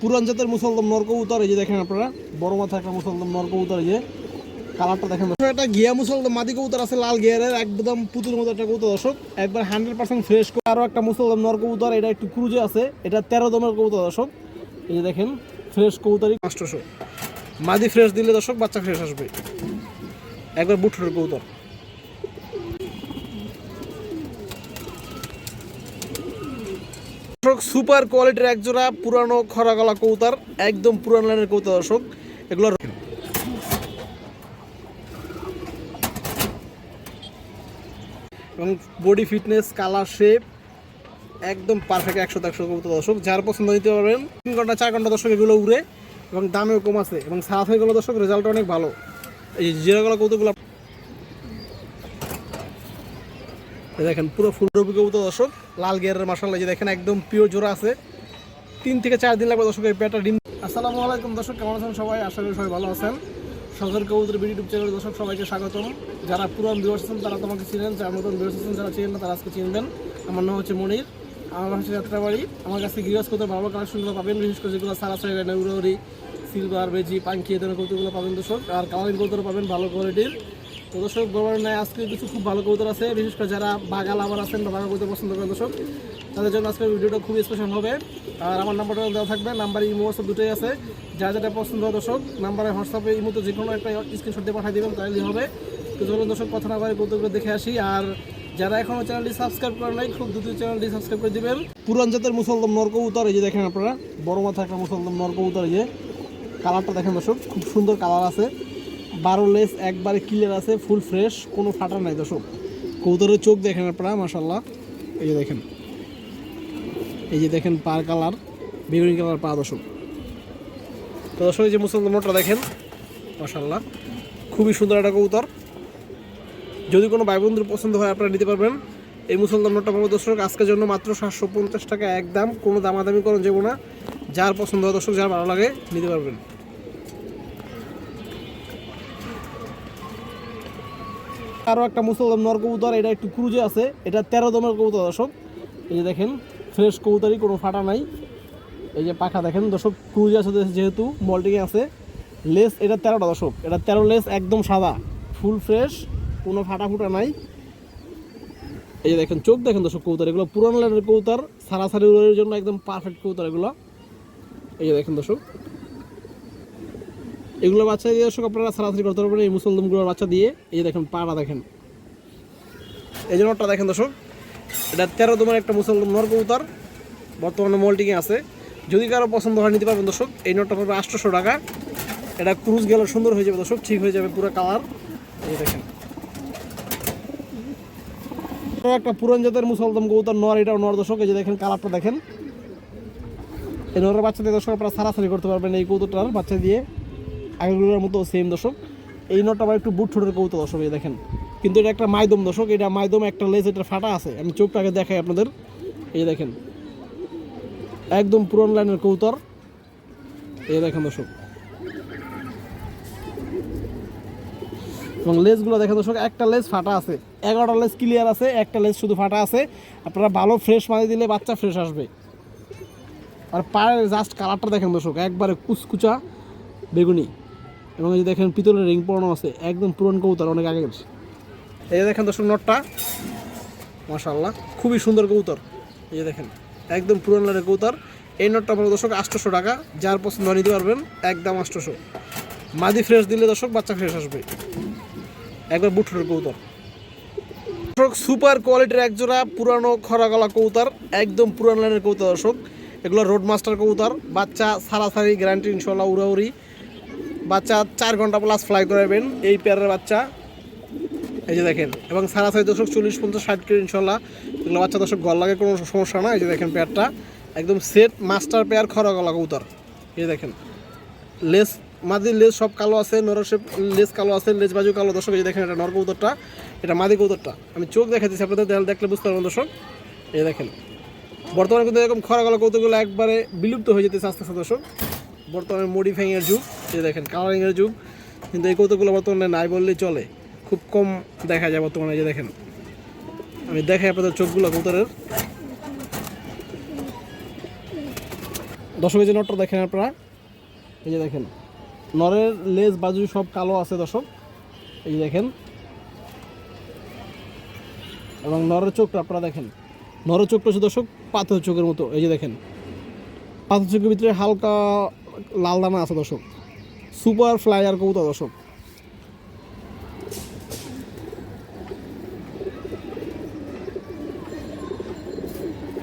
পুরান জাতের মুসলদম নর কবুতর এই যে দেখেন আপনারা, বড় মাথা একটা মুসলদম নর কবুতর এই যে কালারটা দেখেন। একটা গিয়া মুসলদম মাদি কবুতর আছে, লাল গিয়ারের, একদম পুতুল মতো একটা কবুতর, দর্শক। একবার হান্ড্রেড পার্সেন্ট ফ্রেশ আরও একটা মুসলদম নর কবুতর এটা একটু ক্রুজে আছে, এটা তেরো দমের কবুতর, দর্শক। এই যে দেখেন, ফ্রেশ কবুতরই পাঁচশোশো মাদি ফ্রেশ দিলে দর্শক, বাচ্চা ফ্রেশ আসবে। একবার বুটুরের কবুতর। দর্শক, সুপার কোয়ালিটির এক জোড়া পুরানো খরা গলা কৌতার, একদম পুরান লাইনের কৌতা দর্শক, এগুলো এবং বডি ফিটনেস কালার শেপ একদম পারফেক্ট একশো একশো কৌতা দর্শক। যার পছন্দ নিতে পারবেন, তিন ঘণ্টা, চার ঘণ্টা দর্শক এগুলো উড়ে এবং দামেও কম আছে এবং সাথ হয়ে গেলো দর্শক রেজাল্ট অনেক ভালো। এই জিরাগলা কৌতুকগুলো এই দেখেন, পুরো ফুলরবি কবুতর দর্শক, লাল গিয়ারের মাসাল্লাহ যে দেখেন, একদম পিওর জোড়া আছে। তিন থেকে চার দিন লাগবে দর্শক, এই পেয়ারটা ডিম আসসালামু আলাইকুম দর্শক, কেমন আছেন সবাই? আশা করি সবাই ভালো আছেন। সরকার কবুতর ইউটিউব চ্যানেল দর্শক, সবাইকে স্বাগতম। যারা পুরান ভিউয়ার্স আছেন, তারা তোমাকে চিনেন, যারা নতুন ভিউয়ার্স আছেন, যারা চিনেন না, তারা আজকে চিনবেন আমার নাম হচ্ছে মনির, আমার হচ্ছে যাত্রাবাড়ি। আমার কাছে গিরাজ কত ভালো কালেকশনগুলো পাবেন, বিশেষ করে যেগুলো সারা সাইড নেউরি সিলভার বেজি, পাঙ্কি এদের কৌতুকগুলো পাবেন দর্শক। আর কালারিং কৌতুক পাবেন, ভালো কোয়ালিটির তো দর্শক গভর্নর নাই আজকে কিছু খুব ভালো কবুতর আছে, বিশেষ করে যারা বাগাল আবার আছেন বা বাগা কবুতর পছন্দ করেন দর্শক, তাদের জন্য আজকের ভিডিওটা খুব স্পেশাল হবে। আর আমার নাম্বারটা দেওয়া থাকবে, নাম্বার ইমো হোয়াটসঅ্যাপ দুটোই আছে। যা যেটা পছন্দ হয় দর্শক, নাম্বারে হোয়াটসঅ্যাপে ইমোতে যে কোনো একটা স্ক্রিনশট দিয়ে পাঠিয়ে দেবেন, তাহলেই হবে। তো চলুন দর্শক, কথা না বলে কৌতুকগুলো দেখে আসি। আর যারা এখনও চ্যানেলটি সাবস্ক্রাইব করেন নাই, খুব দ্রুত চ্যানেলটি সাবস্ক্রাইব করে দিবেন। পুরান জাতের মুসলদম নর কবুতর, এই যে দেখেন আপনারা, বড় মাথা একটা মুসলদম নর কবুতর, এই যে কালারটা দেখেন দর্শক, খুব সুন্দর কালার আছে। বারো লেস একবারে ক্লিয়ার আছে ফুল ফ্রেশ কোনো ফাটা নাই দর্শক। কৌতরের চোখ দেখেন আপনারা মাসাল্লাহ এই যে দেখেন। এই যে দেখেন পার কালার, বেগুনি কালার পা দর্শক। তো দর্শক, এই যে মুসলমানটা দেখেন মাসাল্লাহ খুবই সুন্দর একটা কবুতর। যদি কোনো ভাই বন্ধুর পছন্দ হয়, আপনারা নিতে পারবেন। এই মুসলমান নোটটা পাবো দর্শক, আজকের জন্য মাত্র সাতশো পঞ্চাশ টাকা, একদম কোনো দামাদামি করেন যাব না। যার পছন্দ হয় দর্শক, যার ভালো লাগে, নিতে পারবেন। আরও একটা মুসলমান নর কবুতর এটা একটু ক্রুজে আছে। এটা তেরো দমের কবুতর, দর্শক। এই যে দেখেন, ফ্রেশ কবুতরই, কোনো ফাটা নাই। এই যে পাখা দেখেন, দর্শক, ক্রুজে আছে যেহেতু মল্টিংয়ে আছে। লেস, এটা তেরোটা, দর্শক। এটা তেরো লেস, একদম সাদা। ফুল ফ্রেশ, কোনো ফাটা ফুটা নাই। এই যে দেখেন, চোখ দেখেন, দর্শক, কবুতর। এগুলো পুরানো লাইনের কবুতর, সারাসারি উড়ের জন্য একদম পারফেক্ট কবুতর এগুলো। এই যে দেখেন, দর্শক। এগুলো বাচ্চা দিয়ে দর্শক, আপনারা সারাসারি করতে পারবেন এই মুসলদমগুলোর বাচ্চা দিয়ে। এই যে দেখেন পাড়া দেখেন। এই যে নটটা দেখেন দর্শক, এটা তেরো দমের একটা মুসলদম নর কবুতর বর্তমানে মল্টিংয়ে আছে। যদি কারও পছন্দ হয়, নিতে পারবেন দর্শক। এই নটটা পড়বে আটশোশো টাকা। এটা ক্রুজ গেলে সুন্দর হয়ে যাবে দর্শক, ঠিক হয়ে যাবে পুরো কালার। এই দেখেন। একটা পুরান জাতের মুসলদম কবুতর, নর, এটাও নর দর্শক। এই যে দেখেন, কালারটা দেখেন। এই নরের বাচ্চা দিয়ে দর্শক, আপনারা সারাসারি করতে পারবেন এই কবুতরটার বাচ্চা দিয়ে। আগেরগুলোর মতো সেম দর্শক। এই নটটা আবার একটু বুট ঠোঁটের কবুতর দর্শক, এই দেখেন। কিন্তু এটা একটা মাইদম দর্শক, এটা মাইদম একটা লেজ এটা ফাটা আছে। আমি চোখটাকে দেখাই আপনাদের। এই দেখেন। একদম পুরন লাইনের কবুতর। এই দেখেন দর্শক। এবং লেসগুলো দেখেন দর্শক, একটা লেস ফাটা আছে। এগারোটা লেস ক্লিয়ার আছে, একটা লেস শুধু ফাটা আছে। আপনারা ভালো ফ্রেশ মানি দিলে বাচ্চা ফ্রেশ আসবে। আর পায়ের জাস্ট কালারটা দেখেন দর্শক, একবারে কুচকুচা বেগুনি। এবং এই যে দেখেন পিতলের রিং পরানো আছে, একদম পুরন কবুতর, অনেক আগে আগের। এই যে দেখেন দর্শক, নটটা মাশাল্লাহ খুবই সুন্দর কবুতর। এই যে দেখেন, একদম পুরন লাইনের কবুতর। এই নটটা আপনার দর্শক আটশোশো টাকা, যার পছন্দ নিতে পারবেন, একদম আটশোশো। মাদি ফ্রেশ দিলে দর্শক বাচ্চা ফ্রেশ আসবে। একবার বুটুরের কবুতর। দর্শক সুপার কোয়ালিটির একজোড়া পুরানো খরা গলা কবুতর, একদম পুরান লাইনের কবুতর দর্শক। এগুলো রোড মাস্টার কবুতর, বাচ্চা সারাসারি গ্যারান্টি ইনশাল্লাহ উড়াউড়ি। বাচ্চা চার ঘণ্টা প্লাস ফ্লাই করাবেন এই পেয়ারের বাচ্চা। এই যে দেখেন, এবং সারা সারাসারি দর্শক চল্লিশ, পঞ্চাশ, ষাট কিলো ইনশাল্লাহ। এগুলো বাচ্চা দর্শক গল লাগে কোনো সমস্যা না এই যে দেখেন পেয়ারটা একদম সেট মাস্টার পেয়ার খরা গলা কবুতর। এই দেখেন লেস মাদির লেজ সব কালো আছে নরসেপ লেজ কালো আছে লেজ বাজু কালো। দর্শক, এই দেখেন এটা নর কবুতরটা, এটা মাদি কবুতরটা। আমি চোখ দেখা দিচ্ছি আপনাদের দেখলে বুঝতে পারবেন দর্শক। এই দেখেন, বর্তমানে কিন্তু এরকম খরা গলা কৌতুকগুলো একবারে বিলুপ্ত হয়ে যেতেছে আস্তে আস্তে দর্শক। বর্তমানে মডিফাইং এর যুগ যে দেখেন কালারিং এর যুগ, কিন্তু এই কৌতুকগুলো বর্তমানে নাই বললেই চলে। খুব কম দেখা যায় বর্তমানে যে দেখেন। আমি দেখাই আপনাদের চোখগুলো কবুতরের। দর্শক যে নটটা দেখেন আপনারা। এই যে দেখেন, নরের লেজ, বাজু সব কালো আছে দর্শক। এই দেখেন। এবং নরের চোখটা আপনারা দেখেন। নরের চোখটা হচ্ছে দর্শক পাথর চোখের মতো, এই যে দেখেন। পাথর চোখের ভিতরে হালকা লাল দানা আছে দর্শক। সুপার ফ্লাইয়ার কবুতর দর্শক।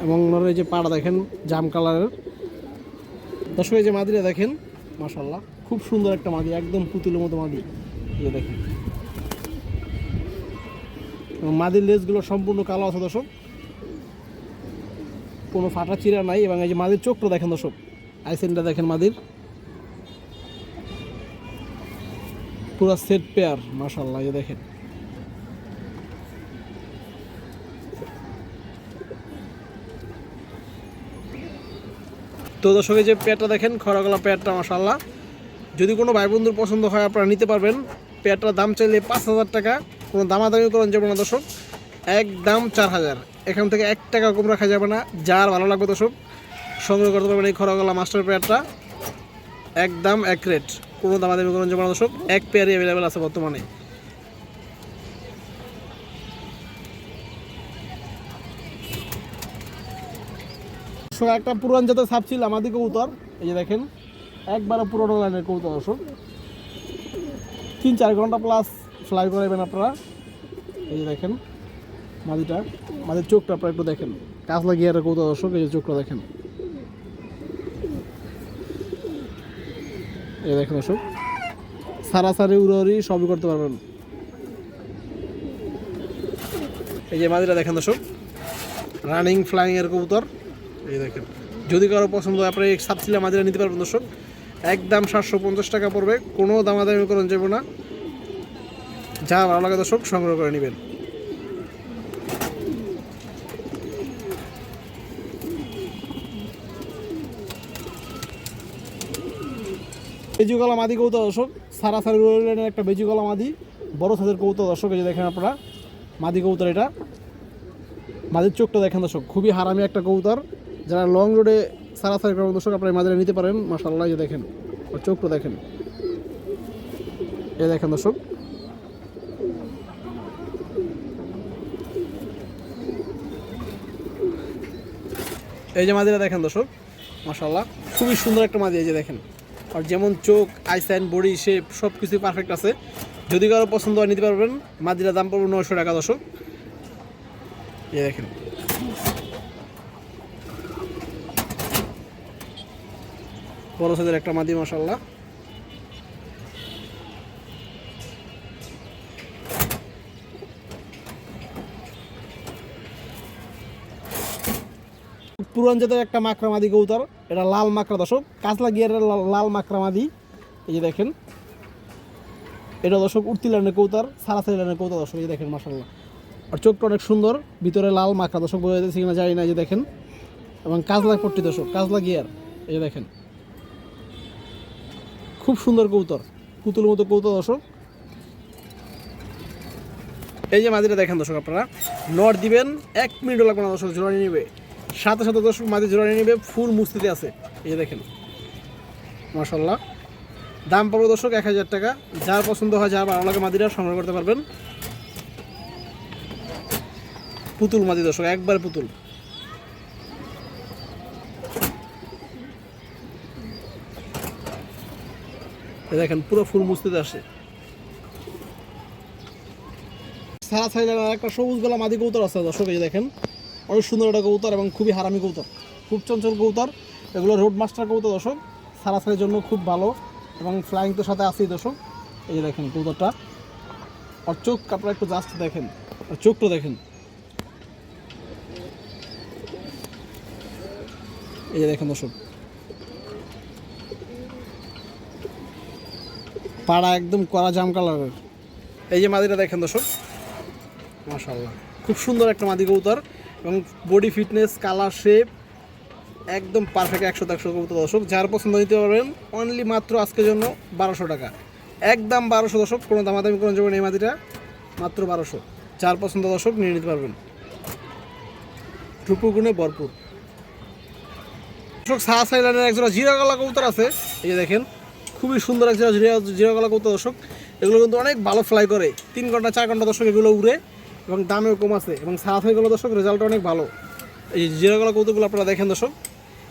এবং নরের যে পাড়া দেখেন, জাম কালারের। দর্শক, এই যে মাদিরা দেখেন মাশাল্লাহ খুব সুন্দর একটা মাদি, একদম পুতুলের মতো মাদি। এই দেখেন। এবং মাদির লেজগুলো সম্পূর্ণ কালো আছে দর্শক। কোনো ফাটা চিরা নাই এবং এই যে মাদির চোখটা দেখেন দর্শক। আইসেনটা দেখেন মাদির। পুরো সেট পেয়ার মাশাল্লাহ এই দেখেন। তো দর্শক যে পেয়ারটা দেখেন খরাগলা পেয়ারটা মাশাল্লাহ যদি কোনো ভাই বন্ধুর পছন্দ হয়, আপনারা নিতে পারবেন। পেয়ারটার দাম চাইলে পাঁচ হাজার টাকা, কোনো দামাদামি করেন যাবে না দর্শক। এক দাম চার হাজার। এখান থেকে এক টাকা কম রাখা যাবে না, যার ভালো লাগবে দর্শক। সংগ্রহ করতে পারবেন এই খরাগলা মাস্টার পেয়ারটা। একদম এক রেট কোনো দামাদামি করেন যাবে না, দর্শক, এক পেয়ারই অ্যাভেলেবেল আছে বর্তমানে। দর্শক, একটা পুরান জাতের সাপ ছিল আমাদের কবুতর। এই যে দেখেন একবারে পুরোনো লাইনের কবুতর, দর্শক। তিন চার ঘণ্টা প্লাস ফ্লাই করাবেন আপনারা। এই যে দেখেন, মাদিটা, মাদির চোখটা আপনারা একটু দেখেন। কাজ লাগিয়ে একটা কবুতর, দর্শক, এই যে চোখটা দেখেন। এই দেখেন দর্শক। সারাসারি উড়ি সবই করতে পারবেন। এই যে মাদিটা দেখেন দর্শক। রানিং, ফ্লাইং এর কবুতর। এই দেখেন। যদি কারও পছন্দ হয়, আপনি সাতশিলা মাদিরা নিতে পারবেন দর্শক। একদম সাতশো পঞ্চাশ টাকা পড়বে। কোনো দামাদামি করেন যাবে না। যা ভালো লাগে দর্শক, সংগ্রহ করে নেবেন। বেজুগলা মাদি কৌতা দর্শক, সারা সারি রোলের একটা বেজুগলা মাদি, বড় সাইজের কৌতা দর্শক, এই যে দেখেন আপনারা, মাদি কৌতার এটা। মাদির চোখটা দেখেন দর্শক, খুবই হারামি একটা কবুতর যারা লং রোডে সারা সারি করেন দর্শক, আপনার মাদিরা নিতে পারেন মাসাল্লাহ যে দেখেন, ওর চোখটা দেখেন। এ দেখেন দর্শক। এই যে মাদিরা দেখেন দর্শক মাসাল্লাহ খুবই সুন্দর একটা মাদি, এই যে দেখেন। আর যেমন চোখ আইসাইন বডি শেপ সব কিছুই পারফেক্ট আছে। যদি কারও পছন্দ হয়, নিতে পারবেন। মাদিরা দাম পড়বে নয়শো টাকা দশক এই দেখেন। বড় সাইজের একটা মাদি মশাল্লাহ পুরান জাতের একটা মাকড়া মাদি কৌতার এটা লাল মাকড়া, দর্শক। কাঁচলা গিয়ারের লাল- মাকড়া এই যে দেখেন। এটা দর্শক উঠতি লাইনের কৌতার সারাসারি লাইনের কৌতার দর্শক, এই যে দেখেন মাসাল্লাহ আর চোখটা অনেক সুন্দর, ভিতরে লাল মাখা দর্শক, বোঝা যাচ্ছে কিনা জানি না, এই যে দেখেন। এবং কাজলা পট্টি, দর্শক কাজলা গিয়ার, এই যে দেখেন। খুব সুন্দর কৌতর পুতুল মতো কৌতর দর্শক। এই যে মাদিটা দেখেন, দর্শক, আপনারা। নট দিবেন, এক মিনিটও লাগবে না, দর্শক জোড়ানি নেবে। সাথে সাথে দর্শক মাদি জোড়ানি নেবে, ফুল মুস্তিতে আছে। এই দেখেন। মাসাল্লাহ দাম পড়বে দর্শক এক হাজার টাকা। যার পছন্দ হয়, যার ভালো লাগে মাদিরা সংগ্রহ করতে পারবেন। পুতুল মাদি দর্শক, একবার পুতুল। দেখেন, পুরো ফুল মুস্তিতে আসে সারা সাইড একটা সবুজ গলা মাদি কৌতর আছে দর্শক, এই দেখেন। অনেক সুন্দর একটা কৌতর এবং খুবই হারামি কৌতর খুব চঞ্চল কৌতর এগুলো রোড মাস্টার কৌতর দর্শক। সারা সাইডের জন্য খুব ভালো এবং ফ্লাইং তো সাথে আছেই দর্শক। এই যে দেখেন কৌতরটা আর চোখ আপনারা একটু জাস্ট দেখেন। আর চোখটা দেখেন। এই যে দেখেন দর্শক। পাড়া একদম কড়া জাম কালারের। এই যে মাদিটা দেখেন দর্শক। মাশাল্লাহ খুব সুন্দর একটা মাদি কবুতর। এবং বডি ফিটনেস কালার শেপ একদম পারফেক্ট একশো একশো কবুতর দর্শক। যার পছন্দ নিতে পারবেন অনলি মাত্র আজকের জন্য বারোশো টাকা। একদম বারোশো দর্শক, কোনো দামাদামি, কোনো যাবেন এই মাদিটা মাত্র বারোশো। যার পছন্দ দর্শক, নিয়ে নিতে পারবেন। রূপগুণে ভরপুর। দর্শক, সাহা সাইলানের একজোড়া জিরা গলা কবুতর আছে। এই যে দেখেন, খুবই সুন্দর একজোড়া জিরা জিরা গলা কবুতর দর্শক। এগুলো কিন্তু অনেক ভালো ফ্লাই করে। তিন ঘণ্টা, চার ঘণ্টা দর্শক এগুলো উড়ে। এবং দামেও কম আছে এবং সাহা সাইগুলো দর্শক রেজাল্ট অনেক ভালো। এই যে জিরা গলা আপনারা দেখেন দর্শক,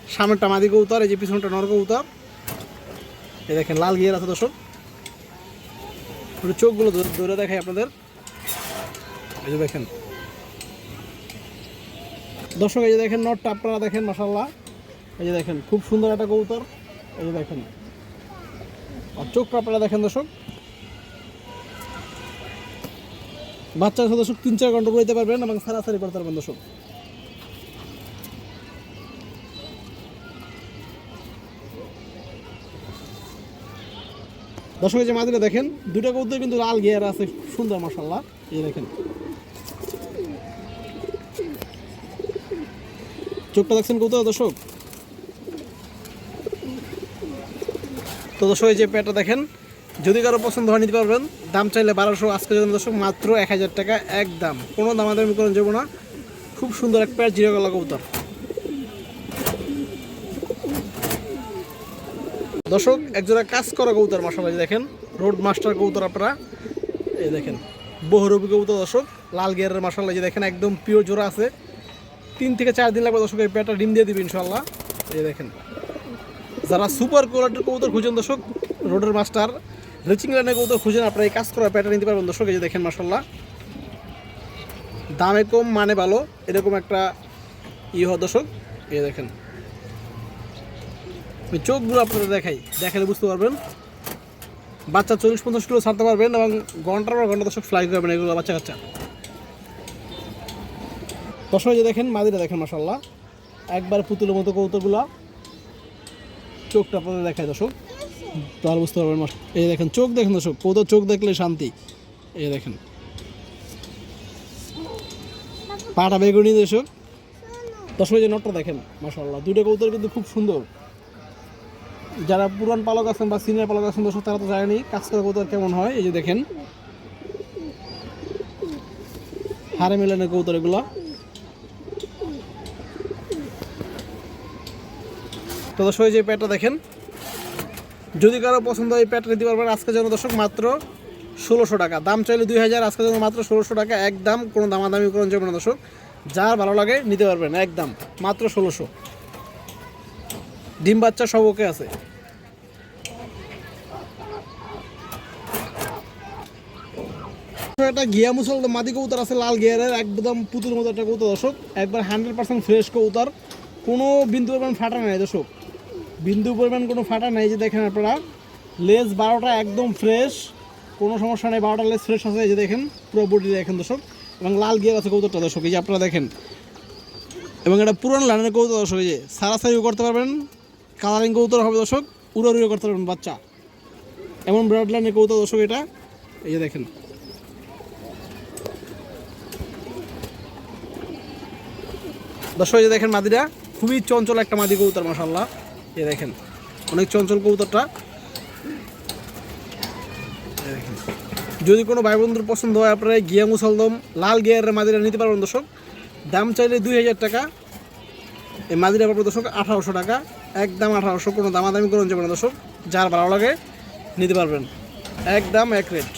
সামনেরটা মাদি কবুতর এই যে পিছনটা নর কবুতর এই দেখেন লাল গিয়ার আছে দর্শক। চোখগুলো ধরে- দেখাই আপনাদের। এই যে দেখেন। দর্শক, এই যে দেখেন নটটা আপনারা দেখেন মাসাল্লাহ এই যে দেখেন, খুব সুন্দর একটা কবুতর এই যে দেখেন। আর চোখটা আপনারা দেখেন দর্শক। বাচ্চা দর্শক তিন চার ঘণ্টা করতে পারবেন এবং সারাসারি করতে পারবেন দর্শক। দর্শক যে মাদিরা দেখেন দুটো কবুতর কিন্তু লাল গিয়ার আছে, সুন্দর মাসাল্লাহ এই দেখেন। চোখটা দেখছেন কত দর্শক? তো দর্শক, এই যে পেটটা দেখেন যদি কারও পছন্দ হয়, নিতে পারবেন। দাম চাইলে বারোশো, আজকে জন্য দর্শক, মাত্র এক হাজার টাকা এক দাম কোনো দামাদামি করে যাব না। খুব সুন্দর এক প্যাট জিরো গলা কবুতর। দর্শক, একজোড়া কাজ করা কবুতর এই দেখেন। রোড মাস্টার কবুতর আপনারা। এই দেখেন, বহুরূপী কবুতর দর্শক। লাল গিয়ারের মাসাল্লাহ যে দেখেন, একদম পিওর জোড়া আছে। তিন থেকে চার দিন লাগবে দর্শক, এই পেয়ারটা ডিম দিয়ে দিবে ইনশাল্লাহ এই দেখেন, যারা সুপার কোয়ালিটির কবুতর খুঁজেন দর্শক রোডের মাস্টার রিচিং লাইনের কবুতর খুঁজেন আপনারা এই কাজ করা প্যাটার্ন নিতে পারবেন দর্শক, এই যে দেখেন মাসাল্লাহ দামে কম মানে ভালো, এরকম একটা ই হয় দর্শক। এই দেখেন। চোখগুলো আপনাদের দেখাই, দেখালে বুঝতে পারবেন। বাচ্চা চল্লিশ পঞ্চাশ কিলো ছাড়তে পারবেন এবং ঘণ্টার পর ঘণ্টা দর্শক ফ্লাই করবেন এগুলো বাচ্চা কাচ্চা। দর্শক যে দেখেন মাদিরা দেখেন মাসাল্লাহ একবার পুতুলের মতো কৌতুকগুলা চোখটা আপনাদের দেখায় দর্শক। তাহলে বুঝতে পারবেন এই দেখেন, চোখ দেখেন দর্শক কৌতুক চোখ দেখলে শান্তি। এই দেখেন। পাটা বেগুনি দর্শক। এই যে নটটা দেখেন মাসাল্লাহ দুটো কৌতুক কিন্তু খুব সুন্দর। যারা পুরান পালক আছেন বা সিনিয়র পালক আছেন, দর্শক, তারা তো জানেনি কাজ করা কৌতুক কেমন হয়। এই যে দেখেন। হারে মেলানের কৌতুক এগুলো। তো দর্শক যে প্যাটটা দেখেন। যদি কারও পছন্দ হয় প্যাটটা নিতে পারবেন আজকের জন্য দর্শক মাত্র ষোলোশো টাকা। দাম চাইলে দুই হাজার আজকের জন্য মাত্র ষোলোশো টাকা। একদম কোনো দামাদামি করুন যাবে না দর্শক। যার ভালো লাগে নিতে পারবেন, একদম মাত্র ষোলোশো। ডিম বাচ্চা সব ওকে আছে। একটা গিয়া মুসল মাদি কবুতর আছে, লাল গিয়ারের, একদম পুতুর মতো একটা কবুতর দর্শক। একবার হান্ড্রেড পার্সেন্ট ফ্রেশ কবুতর। কোনো বিন্দু ফাটা নাই দর্শক। বিন্দু পরিমাণ কোনো ফাটা নেই যে দেখেন আপনারা। লেজ বারোটা একদম ফ্রেশ কোনো সমস্যা নেই, বারোটা লেজ ফ্রেশ আছে, এই যে দেখেন, পুরো বডি দেখেন দর্শক। এবং লাল গিয়ার আছে কবুতরটা দর্শক, এই যে আপনারা দেখেন। এবং এটা পুরনো লাইনের কবুতর দর্শক, এই যে সারাসারিও করতে পারবেন। কালারিং কবুতর হবে দর্শক উড়ো করতে পারবেন বাচ্চা। এমন ব্রাড লাইনের কবুতর দর্শক এটা। এই যে দেখেন। দর্শক, এই যে দেখেন মাদিরা, খুবই চঞ্চল একটা মাদি কবুতর মাসাল্লাহ এই দেখেন, অনেক চঞ্চল কবুতরটা। যদি কোনো ভাই বন্ধুর পছন্দ হয়, আপনারা গিয়া মুসলদম লাল গিয়ারের মাদিরা নিতে পারবেন দর্শক। দাম চাইলে দুই হাজার টাকা, এই মাদিরা পাবো দর্শক আঠারোশো টাকা। একদম আঠারোশো, কোনো দামাদামি করুন যাবে না দর্শক, যার ভালো লাগে নিতে পারবেন। একদম এক রেট।